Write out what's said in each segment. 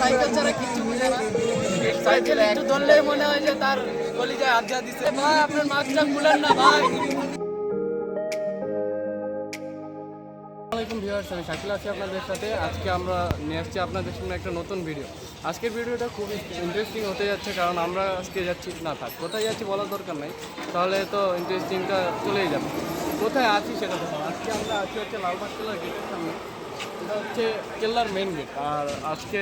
Cycle ছাড়া কিচ্ছু বুঝে না। সাইকেল একটু ধরলেই মনে হয় যে তার কলিজায় আজ্ঞা দিছে। ভাই আপনার মাস্কটা খুলেন না ভাই। আমি শাকিল আছি আপনাদের সাথে। আজকে আমরা নিয়ে আসছি আপনাদের সামনে একটা নতুন ভিডিও। আজকের ভিডিওটা খুবই ইন্টারেস্টিং হতে যাচ্ছে, কারণ আমরা আজকে যাচ্ছি না, থাক, কোথায় যাচ্ছি বলার দরকার নাই। তাহলে তো ইন্টারেস্টিংটা চলেই যাবে। কোথায় আছি সেটা আজকে আমরা আছি হচ্ছে লালবাগ কেল্লার গেটের সামনে। হচ্ছে কেল্লার মেন গেট আর আজকে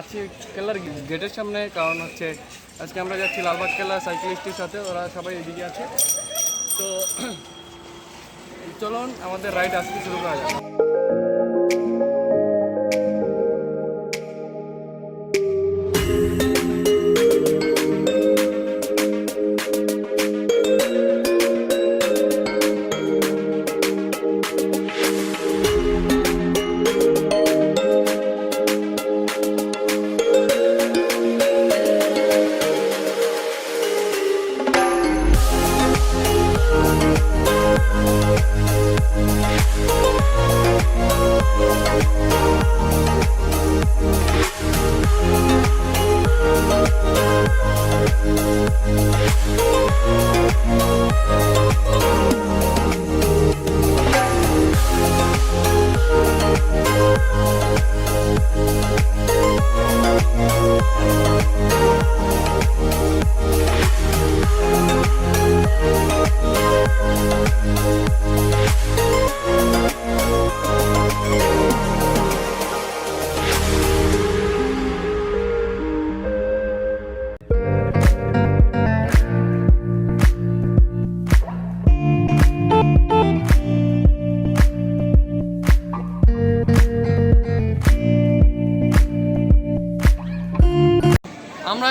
আছি কেল্লার গেটের সামনে, কারণ হচ্ছে আজকে আমরা যাচ্ছি লালবাগ কেল্লা সাইকেলিস্টের সাথে, ওরা সবাই এদিকে আছে। তো, চলুন, আমাদের রাইড আজকে শুরু করা যাক।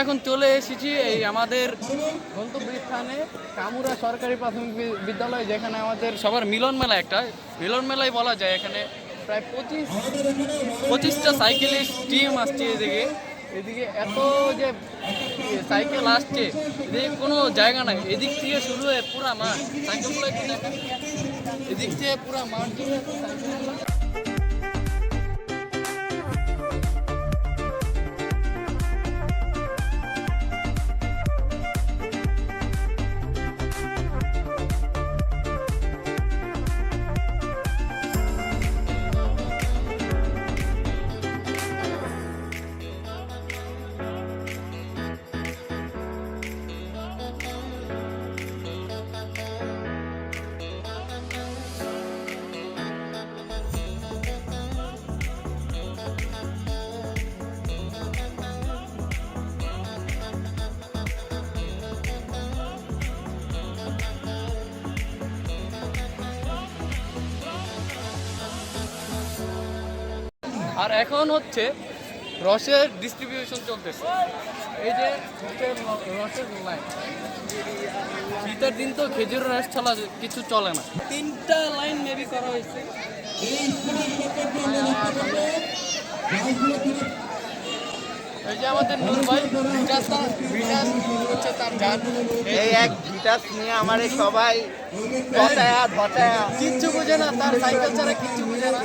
এখন চলে এসেছি এই আমাদের গন্তব্যস্থানে কামুরা সরকারি প্রাথমিক বিদ্যালয়, যেখানে আমাদের সবার মিলন মেলা একটা। মিলন মেলাই বলা যায় এখানে প্রায় পঁচিশ পঁচিশটা সাইকেলিস্ট টিম আসছে এদিকে। এদিকে এত যে সাইকেল আসছে, এদিকে কোনো জায়গা নাই। এদিক থেকে শুরু হয়ে পুরা মাঠ সাইকেলগুলো এদিক থেকে পুরা মাঠ আর এখন হচ্ছে রসের ডিস্ট্রিবিউশন চলতেছে। এই যে রসের লাইন শীতের দিন তো খেজুর রস ছাড়া কিছু চলে না। তিনটা লাইন মেবি করা হয়েছে। এই যে আমাদের নূর ভাই হচ্ছে তার গান। এই এক ভিটাস নিয়ে আমারে সবাই ঘটায়া ঘটায়া কিচ্ছু বুঝে না তার সাইকেল ছাড়া কিচ্ছু বুঝে না।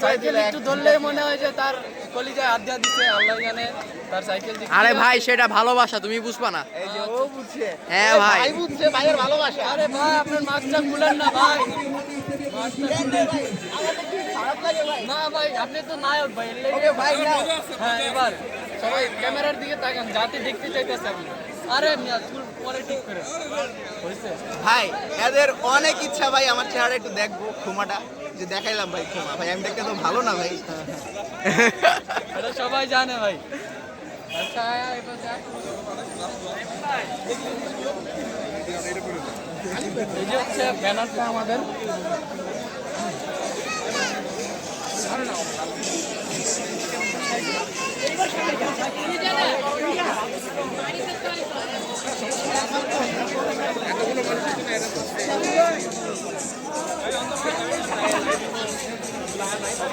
সাইকেল একটু ধরলেই মনে হয় যে তার কলিজায় আজ্ঞা দিছে আল্লাহ জানে তার সাইকেল আরে ভাই সেটা ভালোবাসা তুমি বুঝবা না। এই যে ও বুঝছে। হ্যাঁ ভাই। ভাই বুঝছে ভাইয়ের ভালোবাসা। আরে ভাই আপনার মাস্কটা খুলেন না ভাই। মাস্কটা খুলেন। আমাদের কি খারাপ লাগে ভাই? না ভাই আপনি তো নায়ক ভাই ওকে ভাই না হ্যাঁ এবার সবাই ক্যামেরার দিকে তাকান যাতে দেখতে চাইতেছে আপনি। আরে পরে ঠিক করে। ভাই এদের অনেক ইচ্ছা ভাই আমার চেহারা একটু দেখব ক্ষমাটা যে দেখাইলাম ভাই ভাই এম দেখতে তো ভালো না ভাই। এটা সবাই জানে ভাই। এই হচ্ছে ব্যানারটা আমাদের। এতগুলো ร้านไหม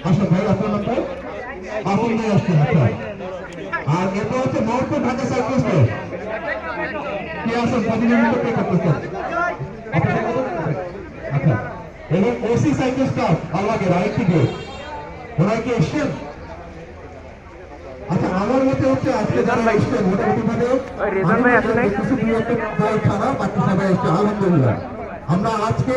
আসছে আচ্ছা আর এটা হচ্ছে নর্থ ঢাকা স্টোর কি আসেন প্রতিনিধিত্ব কে করতেছেন আচ্ছা এবং ওসি সাইকেল স্টাফ আল্লাহকে আরেকটি গ্রুপ ওনারা কি এসছেন? আচ্ছা আমার মতে হচ্ছে আজকে যারা এসছেন মোটামুটি ভাবে ছাড়া বাকি সবাই এসছে। আলহামদুলিল্লাহ। আমরা আজকে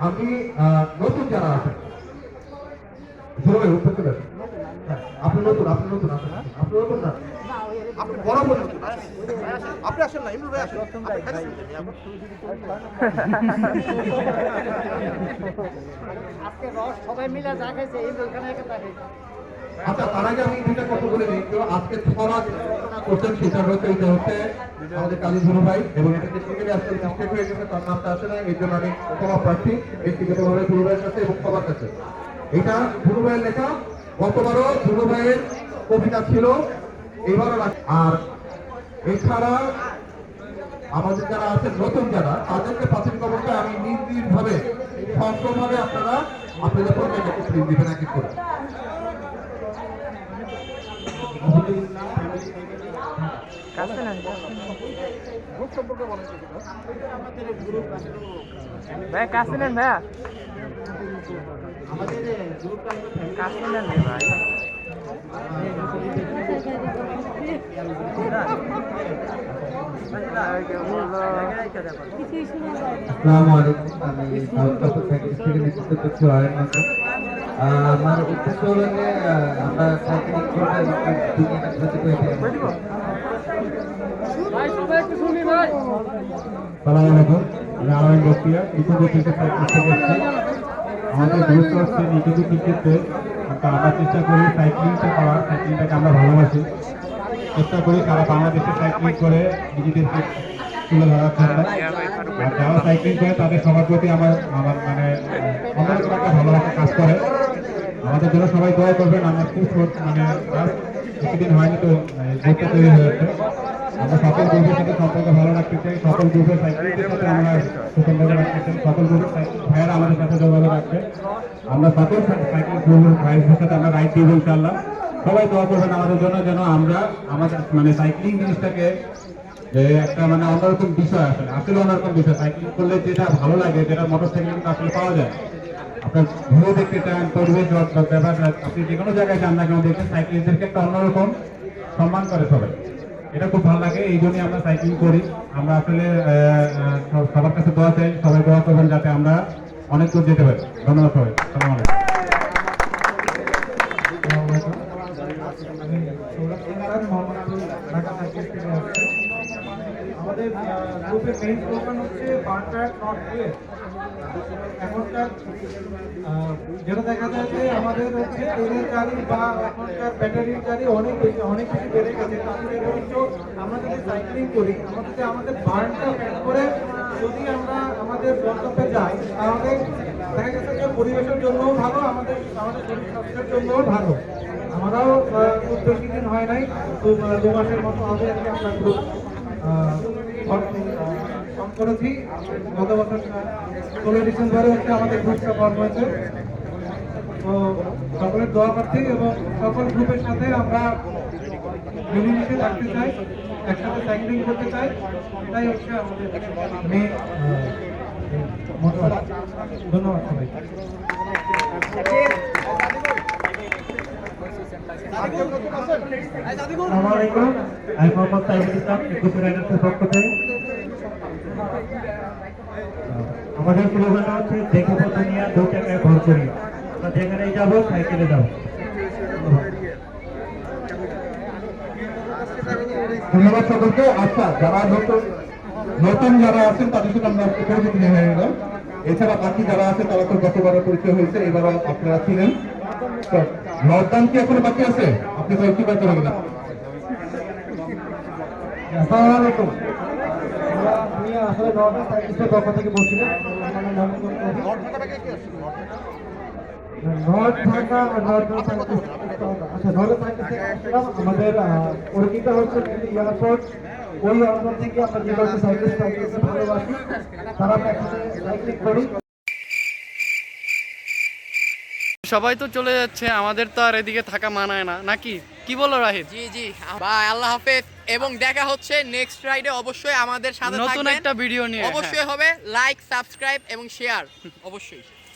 আমি নতুন যারা আছেন। হ্যাঁ, আপনি নতুন আপনি নতুন আসেন আপনি নতুন না? আপনি বড় বড় আপনি আসেন না ইমরুল ভাই আসেন। আজকে রস সবাই মিলে যা খাইছে একা তা খাইছে আচ্ছা তার আগে আমি দুইটা কথা বলে কেউ আজকে ছড়া করছেন সেটা হচ্ছে এটা হচ্ছে আমাদের কালী ধনু ভাই এবং এটা যে ক্রিকেটে আজকে মিস্টেক হয়ে গেছে, তার নামটা আসে না এই জন্য আমি ক্ষমা প্রার্থী। ব্যক্তিগতভাবে ধনু ভাইয়ের কাছে এবং সবার কাছে। এটা ধনু ভাইয়ের লেখা। গতবারও ধনু ভাইয়ের কবিতা ছিল এবারও আর এছাড়া আমাদের যারা আছেন নতুন যারা, তাদেরকে প্রাথমিক অবস্থায় আমি নিজ ভাবে সম্পূর্ণভাবে আপনারা আপনাদের পরিচয় স্ক্রিন দিবেন এক এক করে। ভাই কাছে নেন ভাইয়া কাছে নেন ভাই আসসালামু আলাইকুম আমি ভারতবর্ষ থেকে নেতৃত্ব করছি অয়ন মাত্র আমার উদ্দেশ্য হলো যে আমরা সাইকেলিং করে দুনিয়াটা ভাই সবাই একটু শুনি ভাই সালাম আলাইকুম। ক্রিকেট প্র্যাকটিস এসেছি আমাদের চেষ্টা করি সাইক্লিংটা করার সাইক্লিংটাকে আমরা ভালোবাসি। চেষ্টা করি সারা বাংলাদেশে সাইক্লিং করে নিজেদেরকে তুলে ধরার জন্য। আর যারা সাইক্লিং করে, তাদের সবার প্রতি আমার আমার মানে অন্যরকম ভালোবাসা কাজ করে। আমাদের জন্য সবাই দোয়া করবেন, আমরা খুব মানে কিছুদিন হয়নি তো গ্রুপটা তৈরি হয়েছে আমরা সকল গ্রুপের সাথে সম্পর্ক ভালো রাখতে চাই, সকল গ্রুপের সাইকেলের সাথে আমরা সুসম্পর্ক রাখতে চাই, সকল গ্রুপের ভাইয়েরা আমাদের সাথে যোগাযোগ রাখবে। আমরা সকল সাইকেল গ্রুপের ভাইয়ের সাথে আমরা রাইড দিব ইনশাল্লাহ সবাই দোয়া করবেন আমাদের জন্য, যেন আমরা আমাদের মানে সাইক্লিং জিনিসটাকে, যে একটা মানে অন্যরকম বিষয় আসলে আসলে অন্যরকম বিষয়। সাইক্লিং করলে যেটা ভালো লাগে, যেটা মোটর সাইকেল আসলে পাওয়া যায় আপনার ঘুরে দেখতে চান, পরিবেশ ব্যাপার আপনি যে কোনো জায়গায় যান না কেন, দেখবেন সাইক্লিস্টদেরকে একটা অন্যরকম সম্মান করে সবাই। এটা খুব ভালো লাগে, এই জন্যই আমরা সাইক্লিং করি। আমরা আসলে সবার কাছে দোয়া চাই, সবাই দোয়া করবেন যাতে আমরা অনেক দূর যেতে পারি। ধন্যবাদ সবাই। সালাম আমাদের গ্রুপের মেইন স্লোগান হচ্ছে বার্টার নট ওয়েস্ট এখনকার যেটা দেখা যায় যে আমাদের হচ্ছে তেলের গাড়ি বা এখনকার ব্যাটারির গাড়ি অনেক বেশি অনেক বেশি বেড়ে গেছে। তাহলে বরঞ্চ আমরা যদি সাইক্লিং করি, আমরা যদি আমাদের বার্নটা ফ্যাট করে যদি আমরা আমাদের গন্তব্যে যাই, তাহলে দেখা গেছে যে পরিবেশের জন্যও ভালো, আমাদের আমাদের শরীর স্বাস্থ্যের জন্যও ভালো। আমরাও খুব বেশি দিন হয় নাই দু মাসের মতো হবে আমরা ফর্ম করেছি। গত বছর ষোলোই ডিসেম্বরে আমাদের গ্রুপটা ফর্ম হয়েছে। তো সকলের দোয়া এবং সকল গ্রুপের সাথে আমরা মিলেমিশে থাকতে চাই, একসাথে সাইক্লিং করতে চাই। এটাই হচ্ছে আমাদের মেন ধন্যবাদ সবাই আসসালামু আলাইকুম। আমি মোহাম্মদ সাইফুল ইসলাম পক্ষ থেকে। আমাদের স্লোগানটা হচ্ছে দেখে পথে নিয়ে দু টাকায় ভর করি। আমরা যেখানেই যাব, সাইকেলে যাব। ধন্যবাদ সকলকে। আচ্ছা যারা নতুন নতুন যারা আছেন, তাদের সাথে আমরা পরিচিত হয়ে গেলাম এছাড়া বাকি যারা আছে, তারা তো গতবারের পরিচয় হয়েছে এবার আপনারা ছিলেন। লকডাউন কি এখনও বাকি আছে? আপনি তো একটু বাকি হবে না আসসালামু আলাইকুম। আমি আসলে নর্থ সাইন্টিস্টের পক্ষ থেকে বলছিলাম নর্থ ঢাকা আর নর্থ সাইন্টিস্ট আচ্ছা নর্থ সাইন্টিস্ট আমাদের পরিচিত হচ্ছে এয়ারপোর্ট ওই অঞ্চল থেকে আমরা যে নর্থ সাইন্টিস্ট সাইন্টিস্ট ভালোবাসি তারা আমরা একসাথে সাইক্লিং করি সবাই তো চলে যাচ্ছে আমাদের তো আর এদিকে থাকা মানায় না। নাকি? কি বলো রাহিদ জি জি। বাই আল্লাহ হাফেজ। এবং দেখা হচ্ছে নেক্সট রাইডে অবশ্যই আমাদের সাথে নতুন একটা ভিডিও নিয়ে হ্যাঁ। অবশ্যই হবে। লাইক সাবস্ক্রাইব এবং শেয়ার অবশ্যই।